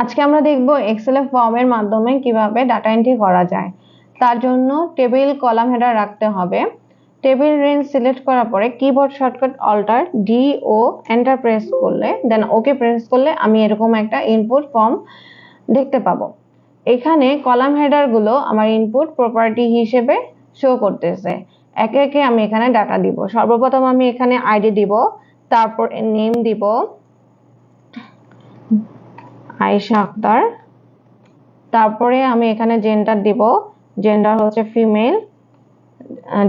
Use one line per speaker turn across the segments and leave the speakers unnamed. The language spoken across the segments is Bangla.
আজকে আমরা দেখব এক্সেল ফর্মের মাধ্যমে কীভাবে ডাটা এন্ট্রি করা যায়। তার জন্য টেবিল কলাম হেডার রাখতে হবে। টেবিল রেঞ্জ সিলেক্ট করার পরে keyboard shortcut alter D O enter press করলে দেন ওকে প্রেস করলে আমি এরকম একটা ইনপুট ফর্ম দেখতে পাবো। এখানে কলাম হেডারগুলো আমার ইনপুট প্রপার্টি হিসেবে শো করতেছে। একে একে আমি এখানে ডাটা দিব। সর্বপ্রথম আমি এখানে আইডি দিব, তারপর নেম দিব আয়েশা আক্তার। তারপরে আমি এখানে জেন্ডার দিব। জেন্ডার হচ্ছে ফিমেল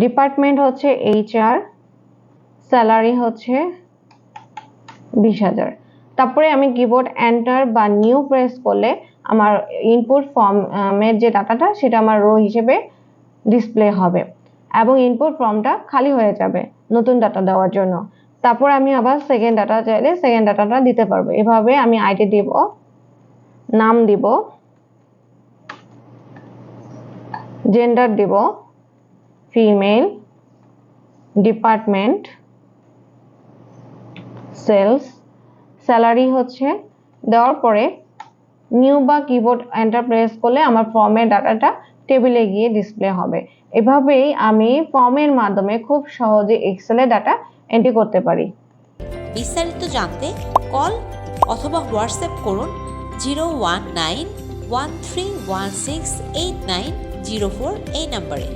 ডিপার্টমেন্ট হচ্ছে এইচআর স্যালারি হচ্ছে বিশ হাজার। তারপরে আমি কিবোর্ড এন্টার বা নিউ প্রেস করলে আমার ইনপুট ফর্মের যে ডাটাটা সেটা আমার রো হিসেবে ডিসপ্লে হবে এবং ইনপুট ফর্মটা খালি হয়ে যাবে নতুন ডাটা দেওয়ার জন্য। তারপর আমি আবার সেকেন্ড ডাটা চাইলে সেকেন্ড ডাটাটা দিতে পারব। এভাবে আমি আইডি দিব নাম দিব জেন্ডার দিব ফিমেল ডিপার্টমেন্ট সেলস স্যালারি হচ্ছে, দেওয়ার পরে নিউ বা কিবোর্ড এন্টার প্রেস করলে আমার ফর্মের ডাটাটা টেবিলে গিয়ে ডিসপ্লে হবে। এভাবেই আমি ফর্মের মাধ্যমে খুব সহজে এক্সেলে ডাটা এন্ট্রি করতে পারি।
বিস্তারিত জানতে কল অথবা হোয়াটসঅ্যাপ করুন zero one nine one three one six eight nine zero four এই নম্বরে